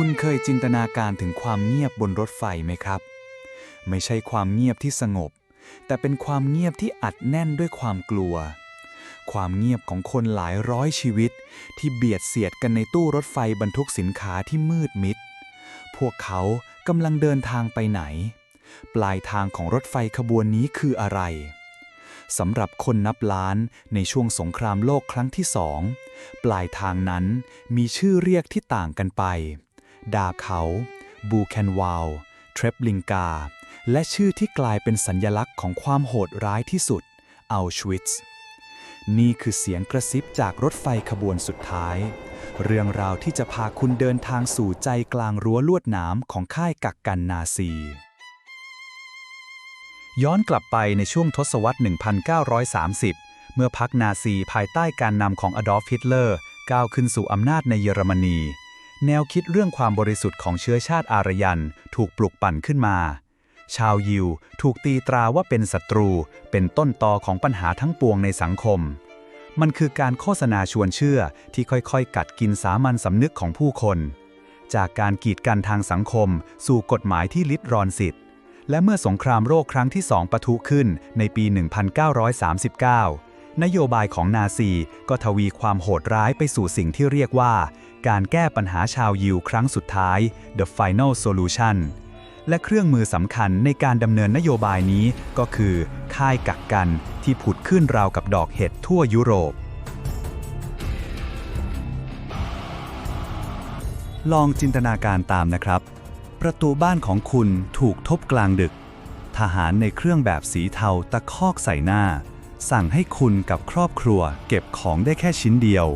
คุณเคยจินตนาการถึงความเงียบบนรถไฟไหมครับ ไม่ใช่ความเงียบที่สงบ แต่เป็นความเงียบที่อัดแน่นด้วยความกลัว ความเงียบของคนหลายร้อยชีวิต ที่เบียดเสียดกันในตู้รถไฟบรรทุกสินค้าที่มืดมิด พวกเขากำลังเดินทางไปไหน ปลายทางของรถไฟขบวนนี้คืออะไรสำหรับคนนับล้านในช่วงสงครามโลกครั้งที่สอง ปลายทางนั้นมีชื่อเรียกที่ต่างกันไป ดาเขา บูแคนวาลเทรปลิงกา และชื่อที่กลายเป็นสัญญลักษณ์ของความโหดร้ายที่สุดอัลชวิตส์นี่คือเสียงกระซิบจากรถไฟขบวนสุดท้าย เรื่องราวที่จะพาคุณเดินทางสู่ใจกลางรั้วลวดหนามของค่ายกักกันนาซี ย้อนกลับไปในช่วงทศวรรษ 1930 เมื่อพรรคนาซีภายใต้การนำของอดอล์ฟฮิตเลอร์ก้าวขึ้นสู่อำนาจในเยอรมนี แนวคิดเรื่องความบริสุทธิ์ของเชื้อชาติอารยันถูกปลุกปั่นขึ้นมา ชาวยิวถูกตีตราว่าเป็นศัตรู เป็นต้นตอของปัญหาทั้งปวงในสังคม มันคือการโฆษณาชวนเชื่อที่ค่อยๆ กัดกินสามัญสำนึกของผู้คน จากการกีดกันทางสังคม สู่กฎหมายที่ลิดรอนสิทธิ์ และเมื่อสงครามโรคครั้งที่สองปะทุขึ้นในปี 1939 นโยบายของนาซีก็ทวีความโหดร้ายไปสู่สิ่งที่เรียกว่า การแก้ปัญหาชาวยิวครั้งสุดท้าย The Final Solution และเครื่องมือสำคัญในการดำเนินนโยบายนี้ก็คือ ค่ายกักกันที่ผุดขึ้นราวกับดอกเห็ดทั่วยุโรป ลองจินตนาการตามนะครับ ประตูบ้านของคุณถูกทบกลางดึก ทหารในเครื่องแบบสีเทาตะคอกใส่หน้า สั่งให้คุณกับครอบครัวเก็บของได้แค่ชิ้นเดียว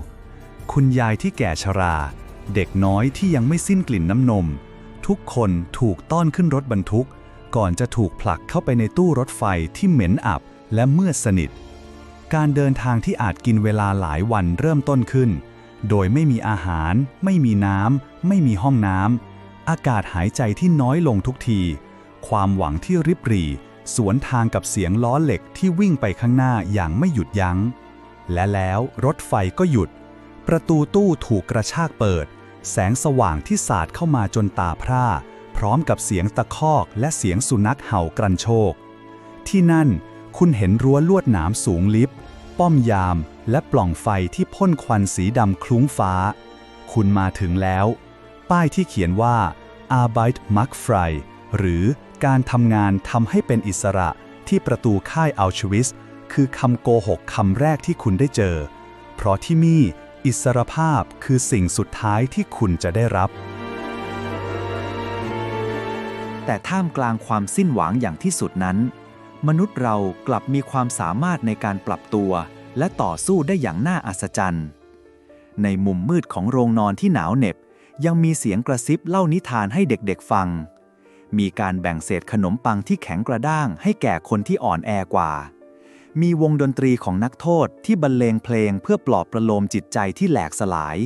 คุณยายที่แก่ชรา เด็กน้อยที่ยังไม่สิ้นกลิ่นน้ำนม ทุกคนถูกต้อนขึ้นรถบรรทุก ก่อนจะถูกผลักเข้าไปในตู้รถไฟที่เหม็นอับและเมืดสนิท การเดินทางที่อาจกินเวลาหลายวันเริ่มต้นขึ้น โดยไม่มีอาหาร ไม่มีน้ำ ไม่มีห้องน้ำอากาศหายใจที่น้อยลงทุกที ความหวังที่ริบหรี่ สวนทางกับเสียงล้อเหล็กที่วิ่งไปข้างหน้าอย่างไม่หยุดยัง้ง และแล้วรถไฟก็หยุด ประตูตู้ถูกกระชากเปิด แสงสว่างที่สาดเข้ามาจนตาพร่า พร้อมกับเสียงตะคอกและเสียงสุนัขเห่ากรันโชคที่นั่นคุณเห็นรั้วลวดหนามสูงลิฟต์ป้อมยามและปล่องไฟที่พ่นควันสีดำคลุ้งฟ้า คุณมาถึงแล้ว ป้ายที่เขียนว่า Arbeit macht frei หรือ การทำงานทำให้เป็นอิสระที่ประตูค่ายอัลชวิส คือคำโกหกคำแรกที่คุณได้เจอ เพราะที่นี่อิสรภาพคือสิ่งสุดท้ายที่คุณจะได้รับ แต่ท่ามกลางความสิ้นหวังอย่างที่สุดนั้น มนุษย์เรากลับมีความสามารถในการปรับตัว และต่อสู้ได้อย่างน่าอัศจรรย์ ในมุมมืดของโรงนอนที่หนาวเหน็บ ยังมีเสียงกระซิบเล่านิทานให้เด็กๆฟัง มีการแบ่งเศษขนมปังที่แข็งกระด้าง ให้แก่คนที่อ่อนแอกว่า มีวงดนตรีของนักโทษที่บรรเลงเพลงเพื่อปลอบประโลมจิตใจที่แหลกสลาย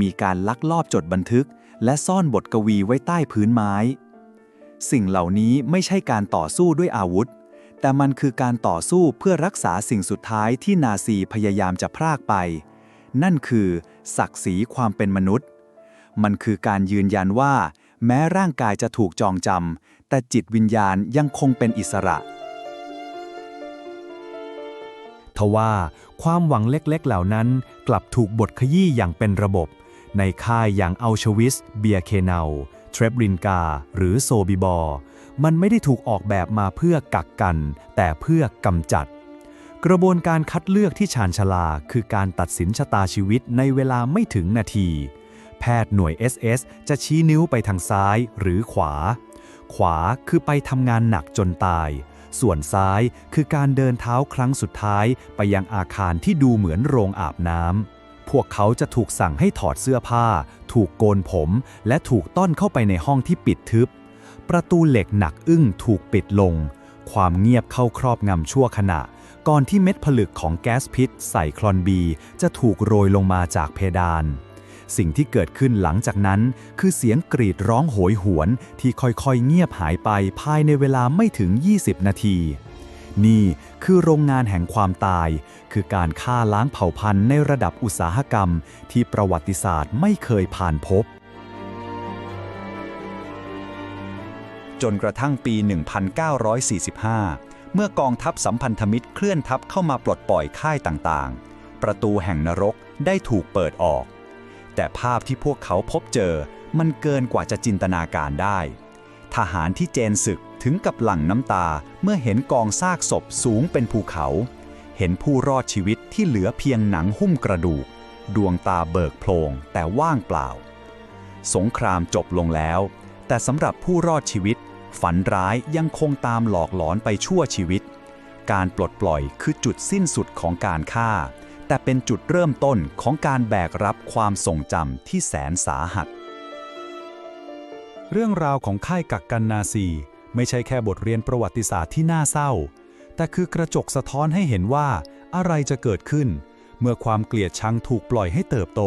มีการลักลอบจดบันทึก และซ่อนบทกวีไว้ใต้พื้นไม้ สิ่งเหล่านี้ไม่ใช่การต่อสู้ด้วยอาวุธ แต่มันคือการต่อสู้เพื่อรักษาสิ่งสุดท้ายที่นาซีพยายามจะพรากไป นั่นคือ ศักดิ์ศรีความเป็นมนุษย์ มันคือการยืนยันว่า แม้ร่างกายจะถูกจองจำ แต่จิตวิญญาณยังคงเป็นอิสระ ทว่าความหวังเล็กๆเหล่านั้นกลับถูกบทขยี้อย่างเป็นระบบ ในค่ายอย่างอัลชวิส เบียเคเนาเทรบรินกา หรือโซบิบอร์มันไม่ได้ถูกออกแบบมาเพื่อกักกัน แต่เพื่อกำจัด กระบวนการคัดเลือกที่ชาญชาลาคือการตัดสินชะตาชีวิตในเวลาไม่ถึงนาที แพทย์หน่วย SS จะชี้นิ้วไปทางซ้ายหรือขวา ขวาคือไปทำงานหนักจนตาย ส่วนซ้ายคือการเดินเท้าครั้งสุดท้ายไปยังอาคารที่ดูเหมือนโรงอาบน้ำ พวกเขาจะถูกสั่งให้ถอดเสื้อผ้า ถูกโกนผม และถูกต้อนเข้าไปในห้องที่ปิดทึบ ประตูเหล็กหนักอึ้งถูกปิดลง ความเงียบเข้าครอบงำชั่วขณะก่อนที่เม็ดผลึกของแก๊สพิษใส่คลอนบี จะถูกโรยลงมาจากเพดาน สิ่งที่เกิดขึ้นหลังจากนั้น คือเสียงกรีดร้องโหยหวนที่ค่อยๆเงียบหายไปภายในเวลาไม่ถึง 20 นาที นี่คือโรงงานแห่งความตาย คือการฆ่าล้างเผ่าพันธุ์ในระดับอุตสาหกรรม ที่ประวัติศาสตร์ไม่เคยผ่านพบจนกระทั่งปี 1945 เมื่อกองทัพสัมพันธมิตรเคลื่อนทัพเข้ามาปลดปล่อยค่ายต่างๆ ประตูแห่งนรกได้ถูกเปิดออก แต่ภาพที่พวกเขาพบเจอ มันเกินกว่าจะจินตนาการได้ ทหารที่เจนศึกถึงกับหลั่งน้ำตาเมื่อเห็นกองซากศพสูงเป็นภูเขา เห็นผู้รอดชีวิตที่เหลือเพียงหนังหุ้มกระดูก ดวงตาเบิกโพลงแต่ว่างเปล่า สงครามจบลงแล้ว แต่สำหรับผู้รอดชีวิต ฝันร้ายยังคงตามหลอกหลอนไปชั่วชีวิต การปลดปล่อยคือจุดสิ้นสุดของการฆ่า แต่เป็นจุดเริ่มต้นของการแบกรับความทรงจำที่แสนสาหัส เรื่องราวของค่ายกักกันนาซี ไม่ใช่แค่บทเรียนประวัติศาสตร์ที่น่าเศร้า แต่คือกระจกสะท้อนให้เห็นว่าอะไรจะเกิดขึ้น เมื่อความเกลียดชังถูกปล่อยให้เติบโต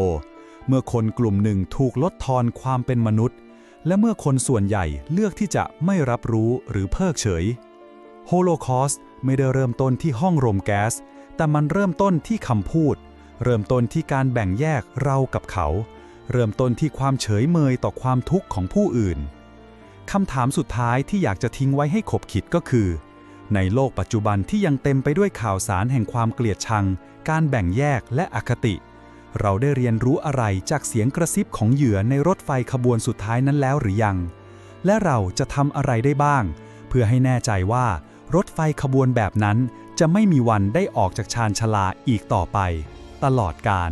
เมื่อคนกลุ่มหนึ่งถูกลดทอนความเป็นมนุษย์ และเมื่อคนส่วนใหญ่เลือกที่จะไม่รับรู้หรือเพิกเฉย โฮโลคอสต์ไม่ได้เริ่มต้นที่ห้องรมแก๊ส แต่มันเริ่มต้นที่คำพูด เริ่มต้นที่การแบ่งแยกเรากับเขา เริ่มต้นที่ความเฉยเมยต่อความทุกข์ของผู้อื่นคำถามสุดท้ายที่อยากจะทิ้งไว้ให้ขบคิดก็คือ ในโลกปัจจุบันที่ยังเต็มไปด้วยข่าวสารแห่งความเกลียดชัง การแบ่งแยกและอคติ เราได้เรียนรู้อะไรจากเสียงกระซิบของเหยื่อในรถไฟขบวนสุดท้ายนั้นแล้วหรือยัง และเราจะทำอะไรได้บ้าง เพื่อให้แน่ใจว่ารถไฟขบวนแบบนั้น จะไม่มีวันได้ออกจากชานชลาอีกต่อไป ตลอดกาล